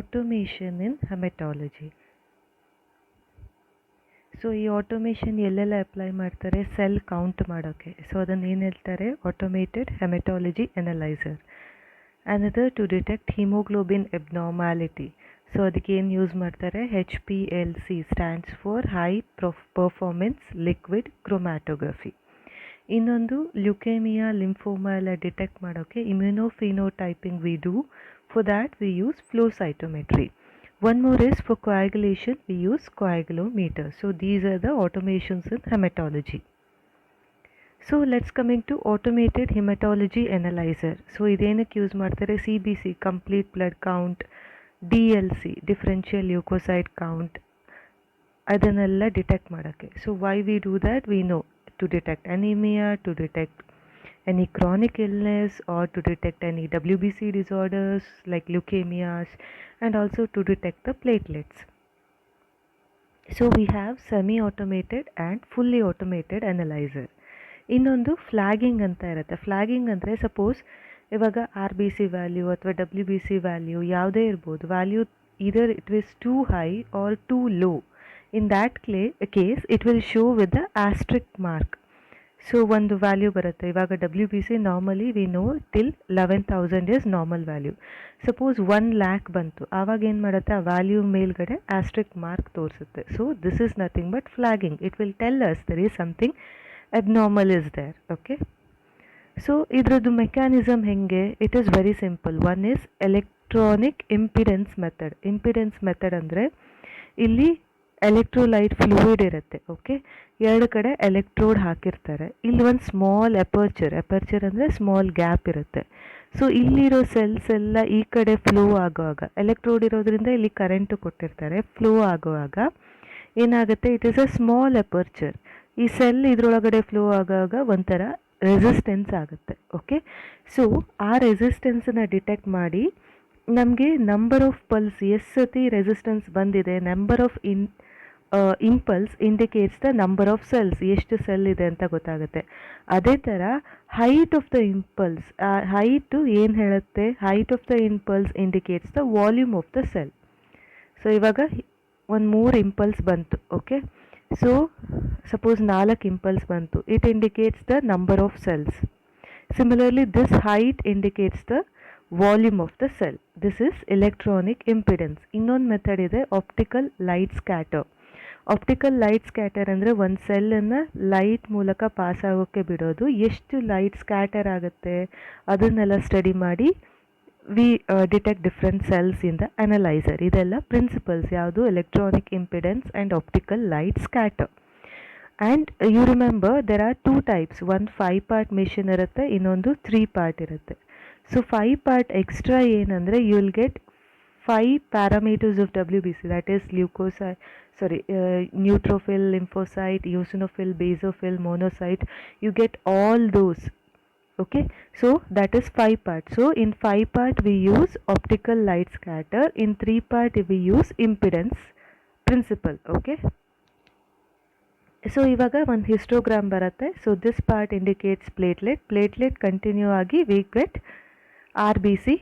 Automation in haematology so ಈ automation ಎಲ್ಲೆಲ್ಲ apply ಮಾಡ್ತಾರೆ? ಸೆಲ್ ಕೌಂಟ್ ಮಾಡೋಕ್ಕೆ ಸೊ ಅದನ್ನು ಏನು ಹೇಳ್ತಾರೆ? Automated haematology analyser another to detect haemoglobin abnormality so ಅದಕ್ಕೆ ಏನು ಯೂಸ್ ಮಾಡ್ತಾರೆ? H P L C stands for high prof performance liquid chromatography ಇನ್ನೊಂದು ಲ್ಯುಕೇಮಿಯಾ ಲಿಂಫೋಮಾ ಎಲ್ಲ ಡಿಟೆಕ್ಟ್ ಮಾಡೋಕ್ಕೆ immunophenotyping we do For that we use flow cytometry One more is for coagulation, we use coagulometer. So these are the automations in hematology. So let's coming to automated hematology analyzer. So ಇದೇನಕ್ಕೆ use ಮಾಡ್ತಾರೆ C B C complete blood count D L C differential leucocyte count ಅದನ್ನೆಲ್ಲ detect ಮಾಡೋಕ್ಕೆ so why we do that we know to detect anaemia to detect any chronic illness or to detect any WBC disorders like leukemias and also to detect the platelets. So we have semi-automated and fully automated analyzer. ಇನ್ನೊಂದು ಫ್ಲ್ಯಾಗಿಂಗ್ ಅಂತ ಇರುತ್ತೆ ಫ್ಲ್ಯಾಗಿಂಗ್ ಅಂದರೆ suppose ಇವಾಗ R B C value ಅಥವಾ W B C value ಯಾವುದೇ ಇರ್ಬೋದು value either it is too high or too low in that clay case it will show with the asterisk mark so ಒಂದು value ಬರುತ್ತೆ. ಇವಾಗ W B C normally we know till eleven thousand is normal value suppose one lakh ಬಂತು. ಆವಾಗ ಏನು ಮಾಡುತ್ತೆ? ಆ value ಮೇಲ್ಗಡೆ asterisk mark ತೋರಿಸುತ್ತೆ. So this is nothing but flagging it will tell us there is something abnormal is there okay so ಇದರದ್ದು mechanism ಹೆಂಗೆ? It is very simple one is electronic impedance method impedance method ಅಂದರೆ ಇಲ್ಲಿ electrolyte fluid ಇರುತ್ತೆ okay ಎರಡು ಕಡೆ electrode ಹಾಕಿರ್ತಾರೆ. ಇಲ್ಲಿ ಒಂದು ಸ್ಮಾಲ್ ಎಪರ್ಚರ್ ಎಪರ್ಚರ್ ಅಂದರೆ ಸ್ಮಾಲ್ ಗ್ಯಾಪ್ ಇರುತ್ತೆ. ಸೊ ಇಲ್ಲಿರೋ ಸೆಲ್ಸ್ ಎಲ್ಲ ಈ ಕಡೆ ಫ್ಲೋ ಆಗುವಾಗ ಎಲೆಕ್ಟ್ರೋಡ್ ಇರೋದ್ರಿಂದ ಇಲ್ಲಿ ಕರೆಂಟು ಕೊಟ್ಟಿರ್ತಾರೆ ಫ್ಲೋ ಆಗುವಾಗ ಏನಾಗುತ್ತೆ? It is a small aperture ಈ ಸೆಲ್ ಇದರೊಳಗಡೆ ಫ್ಲೋ ಆಗುವಾಗ ಒಂಥರ ರೆಸಿಸ್ಟೆನ್ಸ್ ಆಗುತ್ತೆ ಓಕೆ ಸೊ ಆ ರೆಸಿಸ್ಟೆನ್ಸನ್ನ ಡಿಟೆಕ್ಟ್ ಮಾಡಿ, ನಮಗೆ ನಂಬರ್ ಆಫ್ ಪಲ್ಸ್ ಎಷ್ಟು ಸತಿ ರೆಸಿಸ್ಟೆನ್ಸ್ ಬಂದಿದೆ number of in impulse indicates the number of cells ಎಷ್ಟು ಸೆಲ್ ಇದೆ ಅಂತ ಗೊತ್ತಾಗುತ್ತೆ. ಅದೇ ಥರ height of the impulse height ಏನು ಹೇಳುತ್ತೆ? Height of the impulse indicates the volume of the cell so ಇವಾಗ ಒಂದು ಮೂರು ಇಂಪಲ್ಸ್ ಬಂತು ಓಕೆ ಸೊ ಸಪೋಸ್ ನಾಲ್ಕು ಇಂಪಲ್ಸ್ ಬಂತು. It indicates the number of cells similarly this height indicates the volume of the cell this is electronic impedance ಇನ್ನೊಂದು method ಇದೆ optical light scatter optical light scatter ಅಂದರೆ ಒಂದು ಸೆಲ್ಲನ್ನು light ಮೂಲಕ pass ಆಗೋಕ್ಕೆ ಬಿಡೋದು. ಎಷ್ಟು ಲೈಟ್ ಸ್ಕ್ಯಾಟರ್ ಆಗುತ್ತೆ ಅದನ್ನೆಲ್ಲ ಸ್ಟಡಿ ಮಾಡಿ we detect different cells in the analyser ಇದೆಲ್ಲ ಪ್ರಿನ್ಸಿಪಲ್ಸ್ ಯಾವುದು? Electronic impedance and optical light scatter and you remember there are two types ಒಂದು ಫೈವ್ ಪಾರ್ಟ್ ಮಿಷಿನ್ ಇರುತ್ತೆ, ಇನ್ನೊಂದು ತ್ರೀ ಪಾರ್ಟ್ ಇರುತ್ತೆ. ಸೊ ಫೈವ್ ಪಾರ್ಟ್ ಎಕ್ಸ್ಟ್ರಾ ಏನಂದರೆ you will get five parameters of W B C that is leucocyte sorry neutrophil lymphocyte eosinophil basophil monocyte you get all those okay so that is five part so in five part we use optical light scatter in three part we use impedance principle okay so ಇವಾಗ ಒಂದು histogram ಬರುತ್ತೆ so this part indicates platelet platelet continue ಆಗಿ we get R B C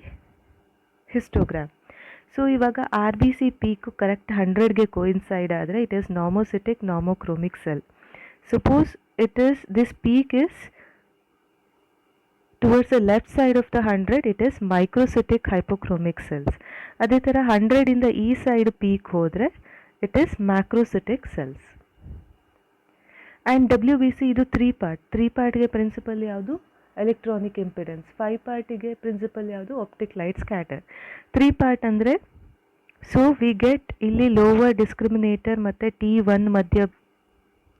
histogram So ಇವಾಗ R B C peak correct ಹಂಡ್ರೆಡ್ಗೆ coincide ಆದರೆ it is normocytic normochromic cell suppose it is this peak is towards the left side of the hundred it is microcytic hypochromic cells ಅದೇ ಥರ ಹಂಡ್ರೆಡಿಂದ ಈ side peak ಹೋದರೆ it is macrocytic cells and W B C ಇದು three part three ಪಾರ್ಟ್ಗೆ principle ಯಾವುದು? Electronic impedance five ಪಾರ್ಟಿಗೆ principle ಯಾವುದು? Optic light scatter three part ಅಂದರೆ ಸೊ ವಿ ಗೆಟ್ ಇಲ್ಲಿ ಲೋವರ್ ಡಿಸ್ಕ್ರಿಮಿನೇಟರ್ ಮತ್ತು ಟಿ ಒನ್ ಮಧ್ಯ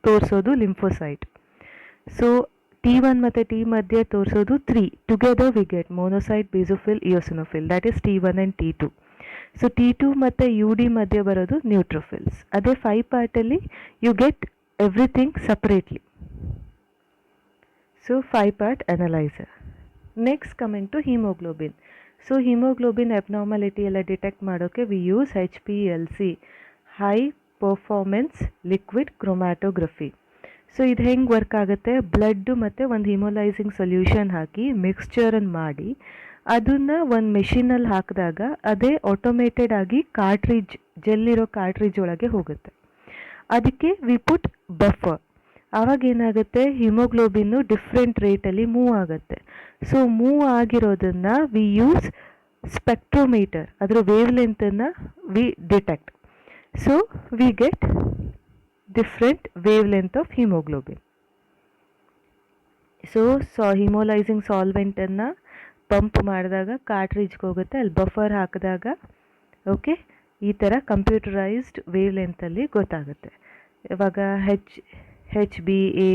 ತೋರಿಸೋದು ಲಿಂಫೋಸೈಟ್ ಸೊ ಟಿ ಒನ್ ಮತ್ತು ಟಿ ಮಧ್ಯೆ ತೋರಿಸೋದು three together we get monocyte basophil eosinophil that is T one and T two so T two ಮತ್ತು U D ಮಧ್ಯೆ ಬರೋದು ನ್ಯೂಟ್ರೋಫಿಲ್ಸ್ ಅದೇ five ಪಾರ್ಟಲ್ಲಿ you get everything separately so five part analyser next coming to haemoglobin so haemoglobin abnormality ಎಲ್ಲ detect ಮಾಡೋಕ್ಕೆ we use H P L C high performance liquid chromatography so ಇದು ಹೆಂಗೆ work ಆಗುತ್ತೆ? Blood ಮತ್ತು ಒಂದು ಹಿಮೋಲೈಸಿಂಗ್ solution ಹಾಕಿ ಮಿಕ್ಸ್ಚರನ್ನು ಮಾಡಿ, ಅದನ್ನು ಒಂದು ಮೆಷಿನಲ್ಲಿ ಹಾಕಿದಾಗ ಅದೇ ಆಟೋಮೇಟೆಡ್ ಆಗಿ ಕಾರ್ಟ್ರಿಜ್ ಜೆಲ್ಲಿರೋ ಕಾರ್ಟ್ರಿಜ್ ಒಳಗೆ ಹೋಗುತ್ತೆ. ಅದಕ್ಕೆ ವಿ ಪುಟ್ ಬಫರ್ ಆವಾಗ ಏನಾಗುತ್ತೆ? ಹಿಮೋಗ್ಲೋಬಿನ್ನು ಡಿಫ್ರೆಂಟ್ ರೇಟಲ್ಲಿ ಮೂವ್ ಆಗುತ್ತೆ. ಸೊ ಮೂವ್ ಆಗಿರೋದನ್ನು ವಿ ಯೂಸ್ ಸ್ಪೆಕ್ಟ್ರೋಮೀಟರ್ ಅದರ wave ಲೆಂತನ್ನು we detect so we get different wavelength of haemoglobin so saw haemolysing ಸಾಲ್ವೆಂಟನ್ನು ಪಂಪ್ ಮಾಡಿದಾಗ ಕಾರ್ಟ್ರಿಜ್ಗೆ ಹೋಗುತ್ತೆ, ಅಲ್ಲಿ ಬಫರ್ ಹಾಕಿದಾಗ ಓಕೆ ಈ ಥರ ಕಂಪ್ಯೂಟರೈಸ್ಡ್ ವೇವ್ ಲೆಂತಲ್ಲಿ ಗೊತ್ತಾಗುತ್ತೆ. ಇವಾಗ H H B A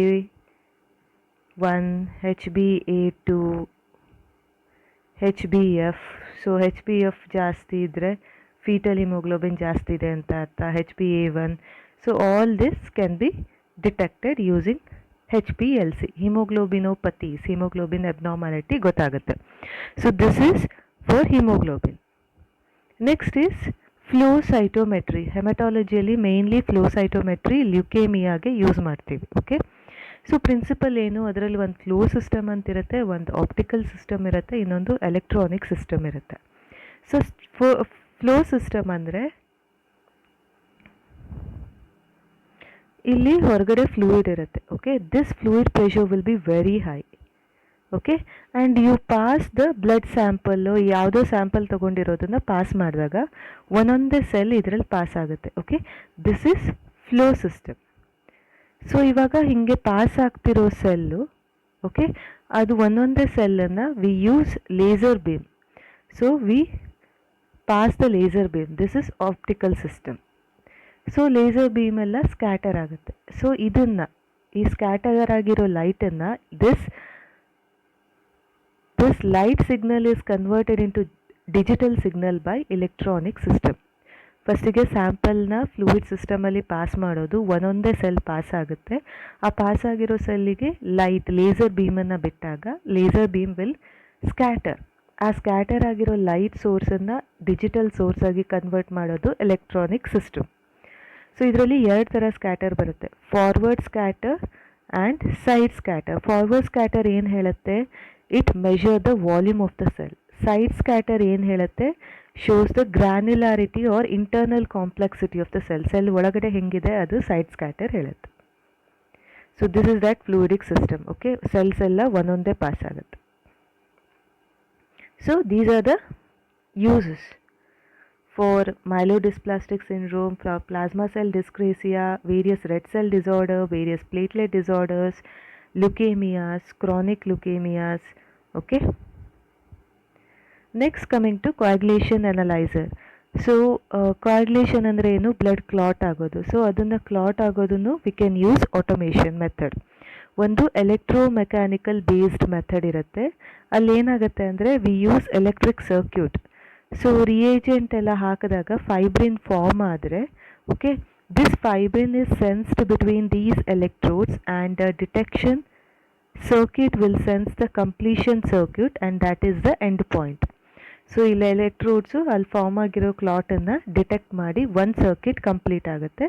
one H B A two H B F so H B F ಜಾಸ್ತಿ ಇದ್ದರೆ ಫೀಟಲ್ ಹಿಮೋಗ್ಲೋಬಿನ್ ಜಾಸ್ತಿ ಇದೆ ಅಂತ ಅರ್ಥ. H B A one so all this can be detected using H P L C haemoglobinopathies haemoglobin abnormality ಗೊತ್ತಾಗುತ್ತೆ. So this is for haemoglobin next is flow cytometry ಹೆಮಟಾಲಜಿಯಲ್ಲಿ mainly flow cytometry ಲ್ಯುಕೇಮಿಯಾಗೆ use ಮಾಡ್ತೀವಿ okay so principle ಏನು? ಅದರಲ್ಲಿ ಒಂದು flow system ಅಂತ ಇರುತ್ತೆ, ಒಂದು optical system ಇರುತ್ತೆ, ಇನ್ನೊಂದು ಎಲೆಕ್ಟ್ರಾನಿಕ್ ಸಿಸ್ಟಮ್ ಇರುತ್ತೆ. ಸೊ ಫ್ಲೋ ಸಿಸ್ಟಮ್ ಅಂದರೆ ಇಲ್ಲಿ ಹೊರಗಡೆ ಫ್ಲೂಯಿಡ್ ಇರುತ್ತೆ okay this fluid pressure will be very high okay and you pass the blood sample ಯಾವುದೋ ಸ್ಯಾಂಪಲ್ ತೊಗೊಂಡಿರೋದನ್ನು ಪಾಸ್ ಮಾಡಿದಾಗ ಒಂದೊಂದೇ ಸೆಲ್ ಇದರಲ್ಲಿ ಪಾಸ್ ಆಗುತ್ತೆ. Okay this is flow system so ಇವಾಗ ಹೀಗೆ ಪಾಸ್ ಆಗ್ತಿರೋ ಸೆಲ್ಲು ಓಕೆ ಅದು ಒಂದೊಂದೇ ಸೆಲ್ಲನ್ನು we use laser beam so we pass the laser beam this is optical system so laser beam ಎಲ್ಲ ಸ್ಕ್ಯಾಟರ್ ಆಗುತ್ತೆ. ಸೊ ಇದನ್ನು, ಈ ಸ್ಕ್ಯಾಟರ್ ಆಗಿರೋ ಲೈಟನ್ನು this this light signal is converted into digital signal by electronic system ಫಸ್ಟಿಗೆ ಸ್ಯಾಂಪಲ್ನ fluid ಸಿಸ್ಟಮಲ್ಲಿ pass ಮಾಡೋದು ಒಂದೊಂದೇ ಸೆಲ್ ಪಾಸ್ ಆಗುತ್ತೆ. ಆ ಪಾಸ್ ಆಗಿರೋ ಸೆಲ್ಲಿಗೆ ಲೈಟ್ ಲೇಸರ್ ಬೀಮನ್ನು ಬಿಟ್ಟಾಗ ಲೇಸರ್ ಬೀಮ್ ವಿಲ್ ಸ್ಕ್ಯಾಟರ್ ಆ ಸ್ಕ್ಯಾಟರ್ ಆಗಿರೋ ಲೈಟ್ ಸೋರ್ಸನ್ನು ಡಿಜಿಟಲ್ ಸೋರ್ಸ್ ಆಗಿ ಕನ್ವರ್ಟ್ ಮಾಡೋದು ಎಲೆಕ್ಟ್ರಾನಿಕ್ ಸಿಸ್ಟಮ್ ಸೊ ಇದರಲ್ಲಿ ಎರಡು ಥರ ಸ್ಕ್ಯಾಟರ್ ಬರುತ್ತೆ. Forward scatter and side scatter forward scatter ಏನು ಹೇಳುತ್ತೆ? It measure the volume of the cell side scatter ಏನು ಹೇಳುತ್ತೆ? Shows the granularity or internal complexity of the cell cell ಒಳಗಡೆ ಹೆಂಗಿದೆ? ಅದು ಸೈಡ್ ಸ್ಕ್ಯಾಟರ್ ಹೇಳುತ್ತೆ. So this is that fluidic system okay cells ಎಲ್ಲ ಒಂದೊಂದೇ ಪಾಸ್ ಆಗುತ್ತೆ. So these are the uses for myelodysplastic syndrome, plasma cell dyscrasia, various red cell disorder, various platelet disorders, leukemias, chronic leukemias. Okay. Next coming to coagulation analyzer. So coagulation ಅಂದರೆ ಏನು blood clot ಆಗೋದು so ಅದನ್ನು clot ಆಗೋದನ್ನು we can use automation method ಒಂದು electromechanical based method ಇರುತ್ತೆ ಅಲ್ಲಿ ಏನಾಗುತ್ತೆ ಅಂದರೆ we use electric circuit so reagent ಎಲ್ಲ ಹಾಕಿದಾಗ ಫೈಬ್ರಿನ್ ಫಾರ್ಮ್ ಆದರೆ okay this fibrin is sensed between these electrodes and detection circuit will sense the completion circuit and that is the end point so ಇಲ್ಲಿ electrodes ಅಲ್ಲಿ form ಆಗಿರೋ ಕ್ಲಾಟನ್ನು detect ಮಾಡಿ one circuit complete ಆಗುತ್ತೆ.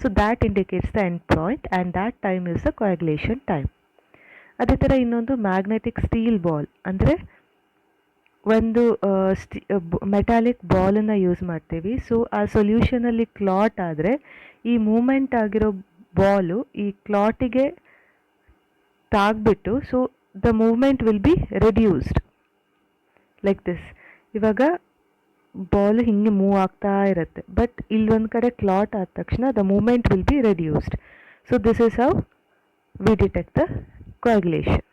So that indicates the end point and that time is the coagulation time ಅದೇ ಥರ ಇನ್ನೊಂದು magnetic steel ball ಅಂದರೆ ಒಂದು ಸ್ಟಿ ಮೆಟಾಲಿಕ್ ಬಾಲನ್ನು ಯೂಸ್ ಮಾಡ್ತೀವಿ. ಸೊ ಆ ಸೊಲ್ಯೂಷನಲ್ಲಿ ಕ್ಲಾಟ್ ಆದರೆ ಈ ಮೂಮೆಂಟ್ ಆಗಿರೋ ಬಾಲು ಈ ಕ್ಲಾಟಿಗೆ ತಾಗ್ಬಿಟ್ಟು so the movement will be reduced like this ಇವಾಗ ಬಾಲ್ ಹಿಂಗೆ ಮೂವ್ ಆಗ್ತಾ ಇರುತ್ತೆ. ಬಟ್ ಇಲ್ಲೊಂದು ಕಡೆ ಕ್ಲಾಟ್ ಆದ ತಕ್ಷಣ the moment will be reduced so this is how we detect the coagulation.